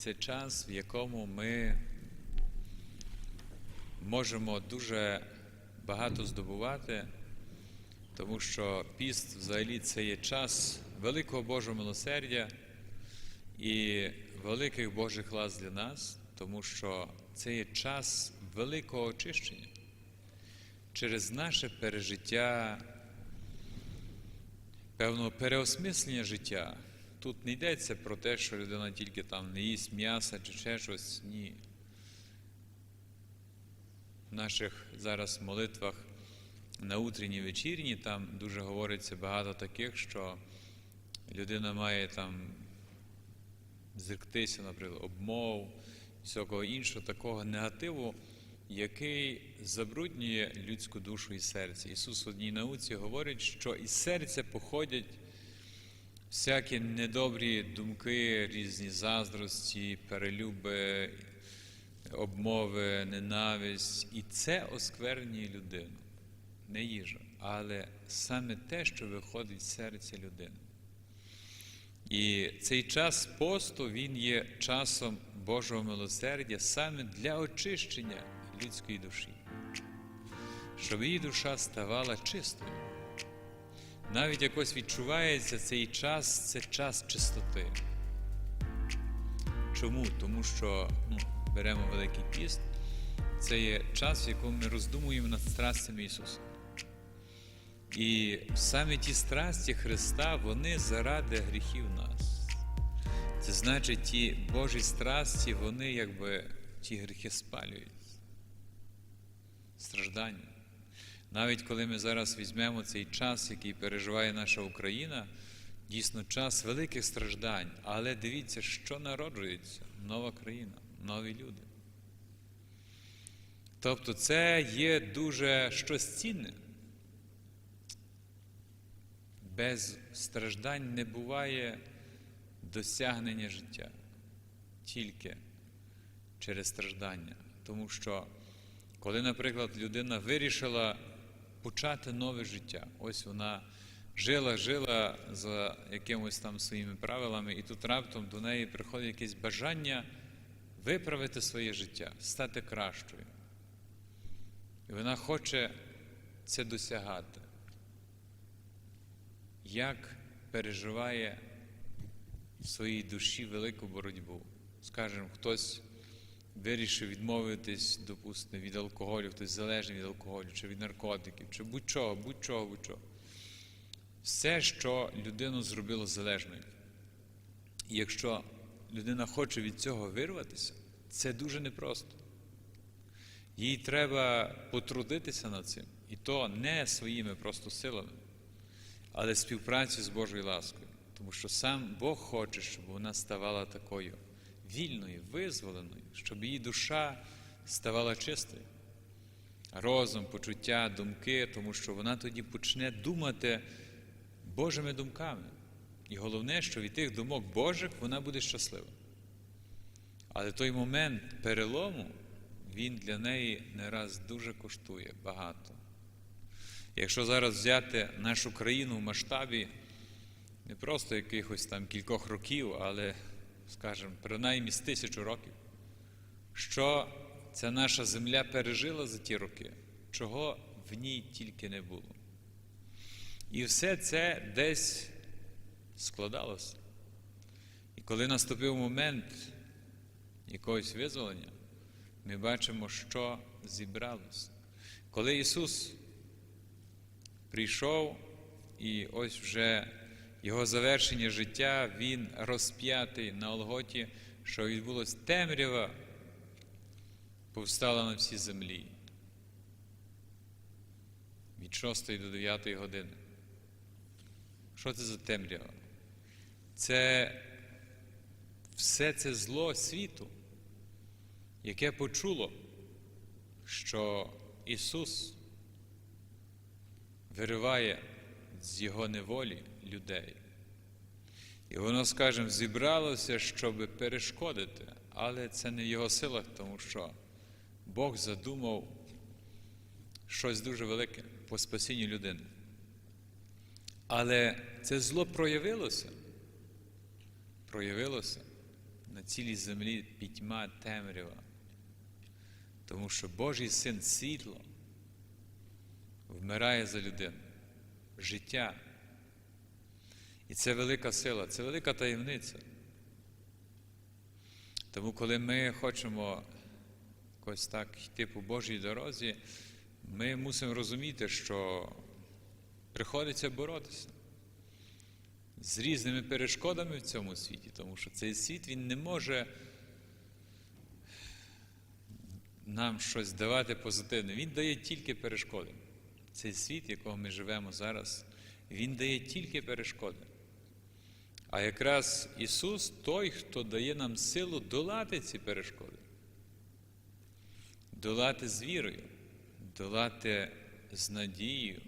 Це час, в якому ми можемо дуже багато здобувати, тому що піст взагалі це є час великого Божого милосердя і великих Божих лас для нас, тому що це є час великого очищення через наше пережиття, певного переосмислення життя. Тут не йдеться про те, що людина тільки там не їсть м'яса чи ще щось. Ні. В наших зараз молитвах на утренній вечірні там дуже говориться багато таких, що людина має там зректися, наприклад, обмов, всякого іншого такого негативу, який забруднює людську душу і серце. Ісус в одній науці говорить, що із серця походять всякі недобрі думки, різні заздрості, перелюби, обмови, ненависть. І це осквернює людину, не їжа, але саме те, що виходить з серця людини. І цей час посту він є часом Божого милосердя саме для очищення людської душі, щоб її душа ставала чистою. Навіть якось відчувається цей час це час чистоти. Чому? Тому що ну, беремо Великий піст, це є час, в якому ми роздумуємо над страстями Ісуса. І саме ті страсті Христа, вони заради гріхів нас. Це значить, ті Божі страсті, вони якби ті гріхи спалюють. Страждання. Навіть коли ми зараз візьмемо цей час, який переживає наша Україна, дійсно час великих страждань, але дивіться, що народжується нова країна, нові люди. Тобто це є дуже щось цінне. Без страждань не буває досягнення життя, тільки через страждання. Тому що, коли, наприклад, людина вирішила почати нове життя, ось вона жила, жила за якимось там своїми правилами, і тут раптом до неї приходить якесь бажання виправити своє життя, стати кращою. І вона хоче це досягати як переживає в своїй душі велику боротьбу. Скажемо, хтось вирішив відмовитись, допустимо, від алкоголю, хтось залежний від алкоголю, чи від наркотиків, чи будь-чого, будь-чого, будь-чого. Все, що людину зробило залежною. І якщо людина хоче від цього вирватися, це дуже непросто. Їй треба потрудитися над цим. І то не своїми просто силами але співпрацю з Божою ласкою. Тому що сам Бог хоче, щоб вона ставала такою вільною, визволеною, щоб її душа ставала чистою. Розум, почуття, думки, тому що вона тоді почне думати Божими думками. І головне, що від тих думок Божих вона буде щаслива. Але той момент перелому, він для неї не раз дуже коштує багато. Якщо зараз взяти нашу країну в масштабі не просто якихось там кількох років, але, скажімо, принаймні з тисячу років, що ця наша земля пережила за ті роки, чого в ній тільки не було. І все це десь складалося. І коли наступив момент якогось визволення, ми бачимо, що зібралося. Коли Ісус прийшов, і ось вже його завершення життя, він розп'ятий на Олготі, що відбулось темрява, повстала на всій землі. Від 6 до 9 години. Що це за темрява? Це все це зло світу, яке почуло, що Ісус вириває з його неволі людей. І воно, скажімо, зібралося, щоб перешкодити, але це не в його силах, тому що Бог задумав щось дуже велике по спасінню людини. Але це зло проявилося, проявилося на цілій землі пітьма темрява. Тому що Божий син світло вмирає за людину, життя. І це велика сила, це велика таємниця. Тому, коли ми хочемо якось так йти по Божій дорозі, ми мусимо розуміти, що приходиться боротися з різними перешкодами в цьому світі, тому що цей світ він не може нам щось давати позитивне. Він дає тільки перешкоди. Цей світ, в якому ми живемо зараз, він дає тільки перешкоди. А якраз Ісус той, хто дає нам силу долати ці перешкоди, долати з вірою, долати з надією,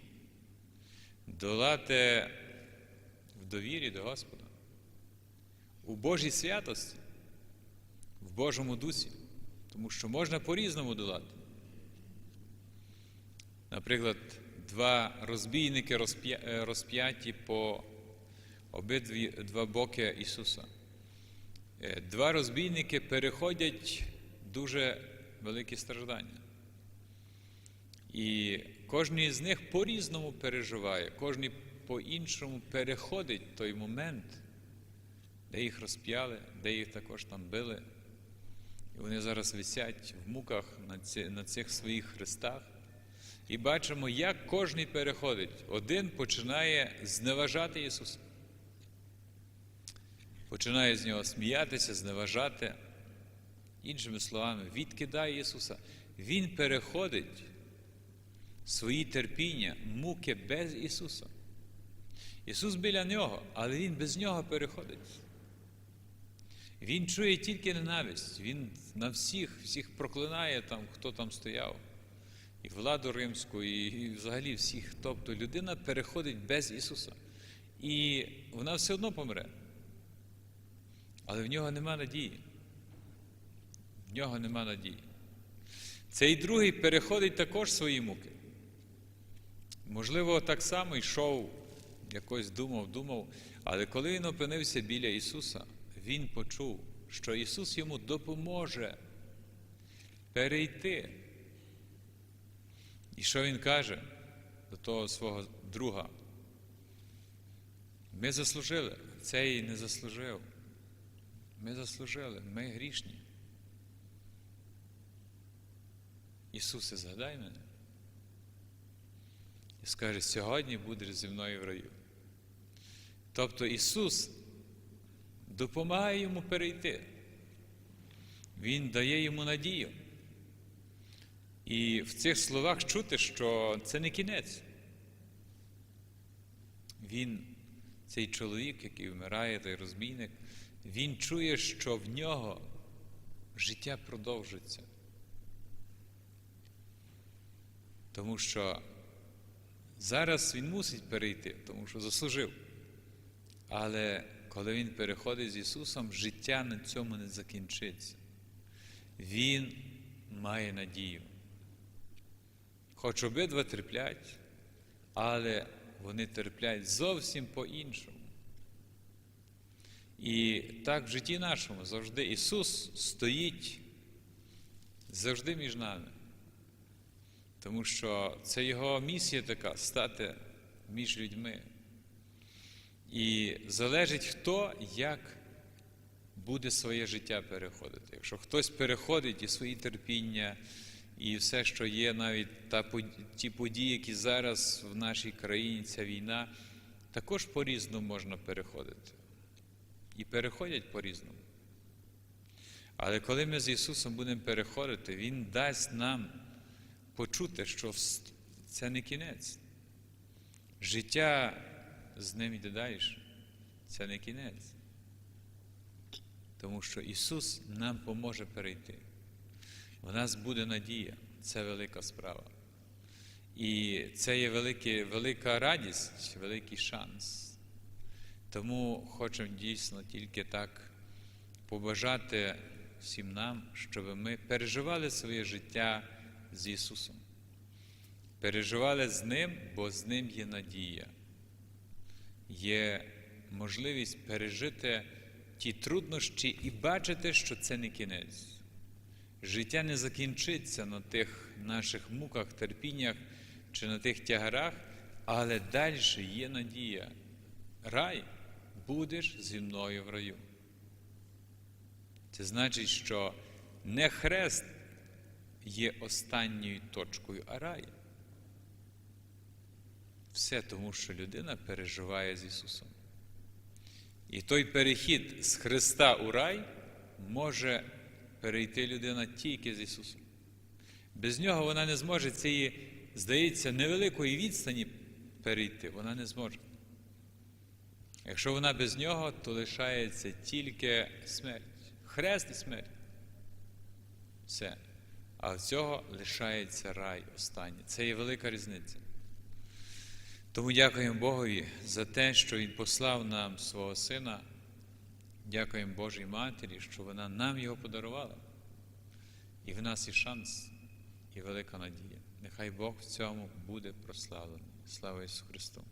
долати в довірі до Господа, у Божій святості, в Божому дусі, тому що можна по-різному долати. Наприклад, два розбійники розп'яті по обидві два боки Ісуса. Е, Два розбійники переходять дуже великі страждання. І кожен з них по-різному переживає, кожен по-іншому переходить той момент, де їх розп'яли, де їх також там били. І вони зараз висять в муках на цих своїх хрестах. І бачимо, як кожен переходить. Один починає зневажати Ісуса. Починає з нього сміятися, зневажати. Іншими словами, відкидає Ісуса. Він переходить свої терпіння, муки без Ісуса. Ісус біля нього, але Він без нього переходить. Він чує тільки ненависть, Він на всіх, всіх проклинає там, хто там стояв. І владу римську, і, взагалі всіх. Тобто людина переходить без Ісуса. І вона все одно помре. Але в нього нема надії. В нього нема надії. Цей другий переходить також свої муки. Можливо, так само йшов, якось думав, думав, але коли він опинився біля Ісуса, він почув, що Ісус йому допоможе перейти. І що він каже до того свого друга? Ми заслужили, цей не заслужив. Ми заслужили, ми грішні. Ісусе, згадай мене. І скаже, сьогодні будеш зі мною в раю. Тобто Ісус допомагає йому перейти. Він дає йому надію. І в цих словах чути, що це не кінець. Він, цей чоловік, який вмирає, той розбійник, він чує, що в нього життя продовжиться. Тому що зараз він мусить перейти, тому що заслужив. Але коли він переходить з Ісусом, життя на цьому не закінчиться. Він має надію. Хоч обидва терплять, але вони терплять зовсім по-іншому. І так в житті нашому завжди Ісус стоїть завжди між нами. Тому що це Його місія така стати між людьми. І залежить хто як буде своє життя переходити. Якщо хтось переходить і свої терпіння, і все, що є, навіть та, ті події, які зараз в нашій країні, ця війна, також по-різному можна переходити. І переходять по-різному. Але коли ми з Ісусом будемо переходити, Він дасть нам почути, що це не кінець. Життя з ним іде далі. Це не кінець. Тому що Ісус нам поможе перейти. У нас буде надія, це велика справа. І це є велике, велика радість, великий шанс. Тому хочемо дійсно тільки так побажати всім нам, щоб ми переживали своє життя з Ісусом. Переживали з Ним, бо з Ним є надія, є можливість пережити ті труднощі і бачите, що це не кінець. Життя не закінчиться на тих наших муках, терпіннях чи на тих тягарах, але далі є надія. Рай будеш зі мною в раю. Це значить, що не хрест є останньою точкою, а рай. Все тому, що людина переживає з Ісусом. І той перехід з Христа у рай може перейти людина тільки з Ісусом. Без нього вона не зможе цієї, здається, невеликої відстані перейти. Вона не зможе. Якщо вона без нього, то лишається тільки смерть. Хрест і смерть. Все. А цього лишається рай останній. Це є велика різниця. Тому дякуємо Богові за те, що Він послав нам свого Сина. Дякуємо Божій Матері, що вона нам його подарувала. І в нас є шанс і велика надія. Нехай Бог в цьому буде прославлений. Слава Ісусу Христу!